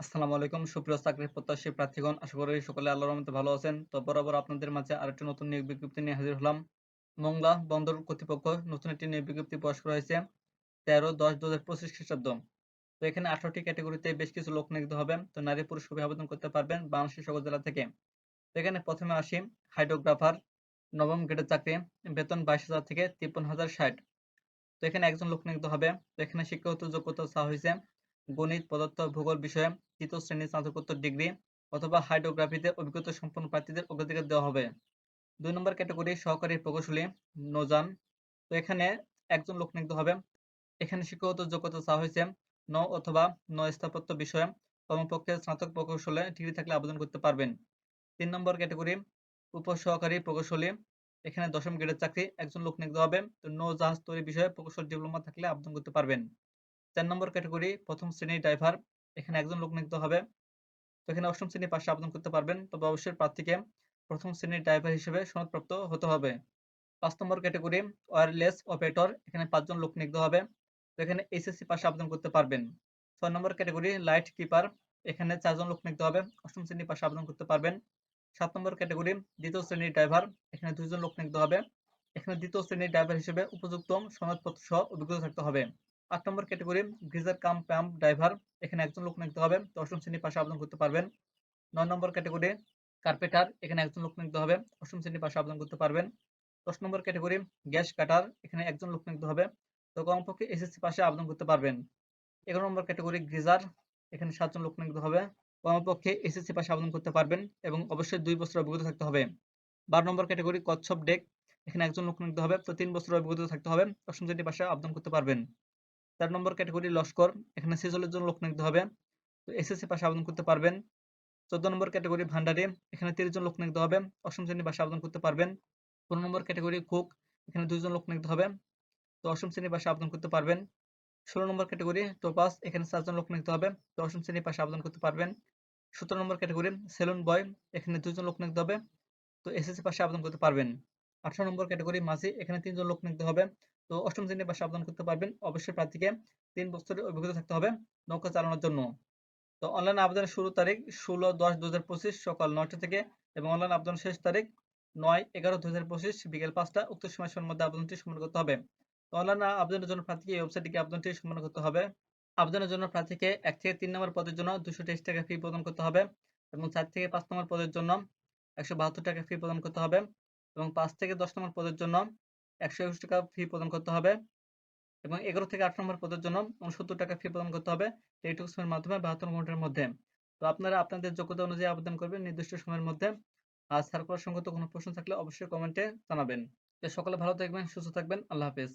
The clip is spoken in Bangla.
আসসালামু আলাইকুম, সুপ্রিয় চাকরি প্রত্যাশী প্রার্থীগণ, আশা করি সকলে আল্লাহর রহমতে ভালো আছেন। তো বরাবর আপনাদের মাঝে আরেকটি নতুন নিয়োগ বিজ্ঞপ্তি নিয়ে হাজির হলাম। মংলা বন্দর কর্তৃপক্ষ নতুন একটি নিয়োগ বিজ্ঞপ্তি প্রকাশ করা হয়েছে, তেরো দশ দু হাজার পঁচিশ খ্রিস্টাব্দ। তো এখানে আঠারোটি ক্যাটাগরিতে বেশ কিছু লোক নিয়োজিত হবে। তো নারী পুরুষ সবাই আবেদন করতে পারবেন বাংলাদেশের সকল জেলা থেকে। তো এখানে প্রথমে আসি, হাইড্রোগ্রাফার, নবম গ্রেডের চাকরি, বেতন বাইশ হাজার থেকে তিপ্পান্ন হাজার ষাট। তো এখানে একজন লোক নিয়োজিত হবে। তো এখানে শিক্ষাগত যোগ্যতা চাওয়া হয়েছে গণিত, পদার্থ, ভূগোল বিষয়ে তৃতীয় শ্রেণির স্নাতকোত্তর ডিগ্রি অথবা হাইড্রোগ্রাফিতে অভিজ্ঞতা সম্পন্ন প্রার্থীদের অগ্রাধিকার দেওয়া হবে। দুই নম্বর ক্যাটাগরি সহকারী প্রকৌশলী নৌযান। তো এখানে একজন লোক নিয়োজিত হবে। এখানে শিক্ষাগত যোগ্যতা চাওয়া হয়েছে নৌ অথবা নৌ স্থাপত্য বিষয়ে। কর্মপক্ষে স্নাতক প্রকৌশলে ডিগ্রি থাকলে আবেদন করতে পারবেন। তিন নম্বর ক্যাটাগরি উপসহকারী প্রকৌশলী। এখানে দশম গ্রেডের চাকরি একজন লোক নিয়োজিত হবে। তো নৌ জাহাজ তৈরি বিষয়ে প্রকৌশল ডিপ্লোমা থাকলে আবেদন করতে পারবেন। চার নম্বর ক্যাটাগরি, প্রথম শ্রেণির ড্রাইভার। এখানে একজন লোক নিয়োজিত হবে। তো এখানে অষ্টম শ্রেণির পাশে আবেদন করতে পারবেন। তবে অবশ্যই প্রার্থীকে প্রথম শ্রেণির ড্রাইভার হিসেবে সনদপ্রাপ্ত হতে হবে। পাঁচ নম্বর ক্যাটাগরি, ওয়্যারলেস অপারেটর। এখানে পাঁচজন লোক নিয়োজিত হবে। তো এখানে এসএসসি পাশে আবেদন করতে পারবেন। ছয় নম্বর ক্যাটাগরি, লাইট কিপার। এখানে চারজন লোক নিয়োজিত হবে। অষ্টম শ্রেণির পাশে আবেদন করতে পারবেন। সাত নম্বর ক্যাটাগরি, দ্বিতীয় শ্রেণির ড্রাইভার। এখানে দুজন লোক নিয়োজিত হবে। এখানে দ্বিতীয় শ্রেণির ড্রাইভার হিসেবে উপযুক্ত সনদপত্র সহ অভিজ্ঞতা থাকতে হবে। আট নম্বর category greaser cum pump driver এখানে একজন লোক নিতে হবে অষ্টম শ্রেণির পাশে আবেদন করতে পারবেন। নয় নম্বর ক্যাটাগরি কার্পেটার এখানে একজন লোক নিতে হবে অষ্টম শ্রেণির পাশে আবেদন করতে পারবেন। দশ নম্বর ক্যাটাগরি গ্যাস কাটার এখানে একজন লোক নিতে হবে, তো কমপক্ষে এসএসসি পাশে আবেদন করতে পারবেন। এগারো নম্বর ক্যাটাগরি গ্রিজার এখানে সাতজন লোক নিয়োজিত হবে, কমপক্ষে এসএসসি পাশে আবেদন করতে পারবেন এবং অবশ্যই দুই বছর অভিজ্ঞতা থাকতে হবে। বারো নম্বর ক্যাটাগরি কচ্ছপ ডেক এখানে একজন লোক নিয়োজিত হবে, তো তিন বছর অভিজ্ঞতা থাকতে হবে অষ্টম শ্রেণির পাশে আবেদন করতে পারবেন। চার নম্বর ক্যাটাগরি লস্কর এখানে ছেচল্লিশ জন লোক নিয়োজিত হবে। তো এসএসসি পাশে আবেদন করতে পারবেন। চোদ্দ নম্বর ক্যাটাগরি ভান্ডারি, এখানে তিরিশ জন লোক নিয়োজিত হবে। অষ্টম শ্রেণির পাশে আবেদন করতে পারবেন। পনেরো নম্বর ক্যাটাগরি কুক এখানে দুইজন লোক নিয়োজিত হবে। তো অষ্টম শ্রেণির পাশে আবেদন করতে পারবেন। ষোলো নম্বর ক্যাটাগরি টোপাস এখানে চারজন লোক নিয়োজিত হবে। তো অষ্টম শ্রেণির পাশে আবেদন করতে পারবেন। সতেরো নম্বর ক্যাটাগরি সেলুন বয় এখানে দুজন লোক নিয়োজিত হবে। তো এসএসসি পাশে আবেদন করতে পারবেন। আঠারো নম্বর ক্যাটাগরি মাঝি, এখানে তিনজন লোক নিয়োজিত হবে। তো অষ্টম শ্রেণির পাশে আবেদন করতে পারবেন। অবশ্যই প্রার্থীকে তিন বছরের অভিজ্ঞতা থাকতে হবে নৌকা চালানোর জন্য। তো অনলাইন আবেদনের শুরু তারিখ ষোলো দশ দু সকাল নয়টা থেকে এবং অনলাইন আবেদন শেষ তারিখ নয় এগারো দু বিকেল পাঁচটা। উক্ত সময়ের মধ্যে আবেদনটি সম্পন্ন করতে হবে। তো অনলাইন আবেদনের জন্য প্রার্থীকে এই ওয়েবসাইটে আবেদনটি সম্পন্ন করতে হবে। আবেদনের জন্য প্রার্থীকে এক থেকে তিন নম্বর পদের জন্য দুশো তেইশ টাকা ফি প্রদান করতে হবে এবং চার থেকে পাঁচ নম্বর পদের জন্য একশো বাহাত্তর টাকা ফি প্রদান করতে হবে। এবং পাঁচ থেকে দশ নম্বর পদের জন্য একশো একুশ টাকা ফি প্রদান করতে হবে এবং এগারো থেকে আট নম্বর পদের জন্য উনসত্তর টাকা ফি প্রদান করতে হবে টেলিটক সময়ের মাধ্যমে বাহাত্তর ঘণ্টার মধ্যে। তো আপনারা আপনাদের যোগ্যতা অনুযায়ী আবেদন করবেন নির্দিষ্ট সময়ের মধ্যে। আর সার্কুলার সংক্রান্ত কোনো প্রশ্ন থাকলে অবশ্যই কমেন্টে জানাবেন। সকলে ভালো থাকবেন, সুস্থ থাকবেন, আল্লাহ হাফেজ।